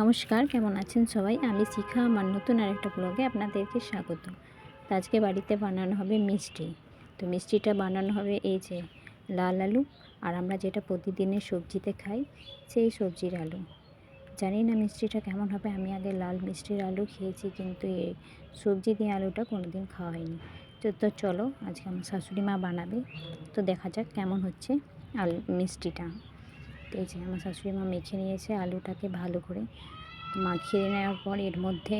নমস্কার, কেমন আছেন সবাই? আমি শিখা, আমার নতুন আরেকটা ব্লগে আপনাদেরকে স্বাগত। আজকে বাড়িতে বানানো হবে মিষ্টি। তো মিষ্টিটা বানানো হবে এই যে লাল আলু, আর আমরা যেটা প্রতিদিনের সবজিতে খাই সেই সবজির আলু। জানি না মিষ্টিটা কেমন হবে, আমি আগে লাল মিষ্টির আলু খেয়েছি, কিন্তু এই সবজি দিয়ে আলুটা কোনো দিন খাওয়া হয়নি। তো তো চলো, আজকে আমার শাশুড়ি মা বানাবে। তো দেখা যাক কেমন হচ্ছে আলু মিষ্টিটা। তো এই যে আমার শাশুড়ি মা মেখে নিয়েছে আলুটাকে ভালো করে। মাখিয়ে নেওয়ার পর এর মধ্যে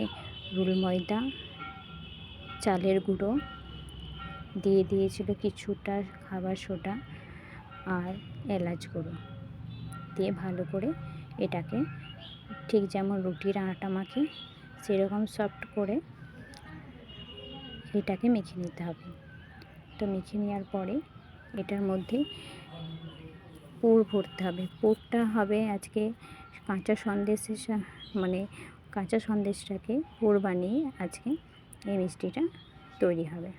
রুল ময়দা, চালের গুঁড়ো দিয়ে দিয়েছিল কিছুটা খাবার সোডা আর এলাচ গুঁড়ো দিয়ে ভালো করে এটাকে ঠিক যেমন রুটির আটা মাখে, সেরকম সফট করে এটাকে মেখে নিতে হবে। তো মেখে নেওয়ার পরে এটার মধ্যে পুর ভরতে হবে। পুরটা হবে আজকে কাঁচা সন্দেশের মানে কাঁচা সন্দেশটাকে পুর বানিয়ে আজকে এই মিষ্টিটা তৈরি হবে।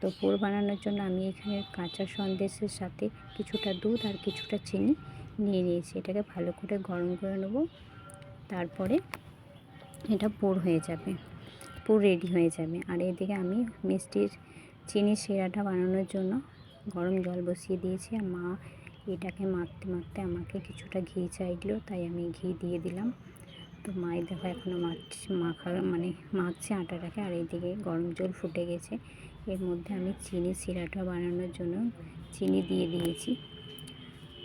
তো পুর বানানোর জন্য আমি এখানে কাঁচা সন্দেশের সাথে কিছুটা দুধ আর কিছুটা চিনি নিয়ে নিয়েছি। এটাকে ভালো করে গরম করে নেব। তারপরে এটা পুর হয়ে যাবে। পুর রেডি হয়ে যাবে। আর এদিকে আমি মিষ্টির চিনি শিরাটা বানানোর জন্য গরম জল বসিয়ে দিয়েছি। আর মা এটাকে মাখতে মাখতে আমাকে কিছুটা ঘি চাইলো, তাই আমি ঘি দিয়ে দিলাম। তো মাই দেখো এখনও মাখছে মাখা মানে মাখছে আটাটাকে, আর এইদিকে গরম জল ফুটে গেছে। এর মধ্যে আমি চিনি শিরাটা বানানোর জন্য চিনি দিয়ে দিয়েছি।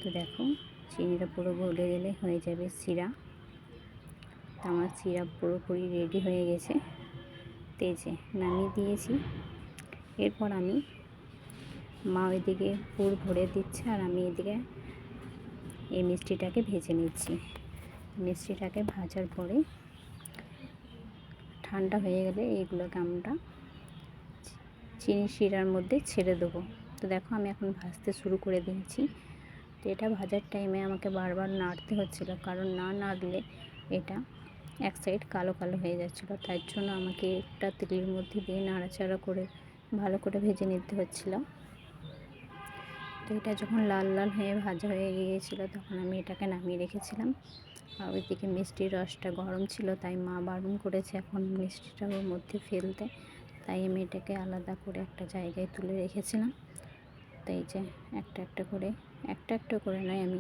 তো দেখো, চিনিটা পুরো গলে গেলে হয়ে যাবে শিরা। তো আমার শিরা পুরোপুরি রেডি হয়ে গেছে। তেজে নামিয়ে দিয়েছি। এরপর আমি মা ওইদিকে পুর ভরে দিচ্ছে আর আমি এদিকে এই মিষ্টিটাকে ভেজে নিচ্ছি। মিষ্টিটাকে ভাজার পরে ঠান্ডা হয়ে গেলে এইগুলোকে আমরা চিনি শিরার মধ্যে ছেড়ে দেবো। তো দেখো আমি এখন ভাজতে শুরু করে দিয়েছি। তো এটা ভাজার টাইমে আমাকে বারবার নাড়তে হচ্ছিল, কারণ না নাড়লে এটা এক সাইড কালো কালো হয়ে যাচ্ছিল। তার জন্য আমাকে একটা তেলের মধ্যে দিয়ে নাড়াচাড়া করে ভালো করে ভেজে নিতে হচ্ছিল। তো এটা যখন লাল লাল হয়ে ভাজা হয়ে গিয়েছিল, তখন আমি এটাকে নামিয়ে রেখেছিলাম। আর ওইদিকে মিষ্টির রসটা গরম ছিল, তাই মা বারণ করেছে এখন মিষ্টিটা ওর মধ্যে ফেলতে। তাই আমি এটাকে আলাদা করে একটা জায়গায় তুলে রেখেছিলাম। তাই যে একটা একটা করে, একটা একটা করে নয়, আমি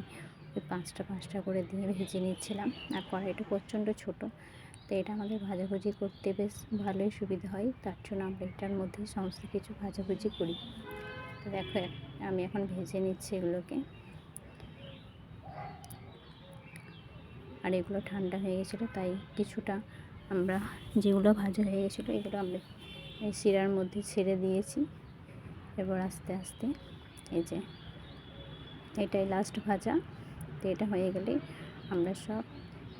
ওই পাঁচটা পাঁচটা করে দিয়ে ভেজে নিচ্ছিলাম। আর কড়াইটা প্রচণ্ড ছোট, তো এটা আমাদের ভাজাভুজি করতে বেশ ভালোই সুবিধা হয়। তার জন্য আমরা এটার মধ্যে সমস্ত কিছু ভাজাভুজি করি। দেখো আমি এখন ভেজে নিচ্ছি এগুলোকে। আর এগুলো ঠান্ডা হয়ে গেছিল, তাই কিছুটা আমরা যেগুলো ভাজা হয়ে গেছিল, এগুলো আমরা এই শিরার মধ্যে ছেড়ে দিয়েছি। এবার আস্তে আস্তে এই যে এটাই লাস্ট ভাজা। তো এটা হয়ে গেলে আমরা সব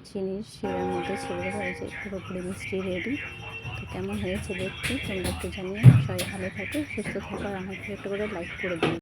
চিনির শিরার মধ্যে ছেড়ে এই যে পুরোপুরি মিষ্টি রেডি। কেমন হয়েছে দেখছি তোমরা একটু জানিয়ে সবাই ভালো থাকে, সুস্থ থাকো, আর আমাকে একটু করে লাইক করে দিও।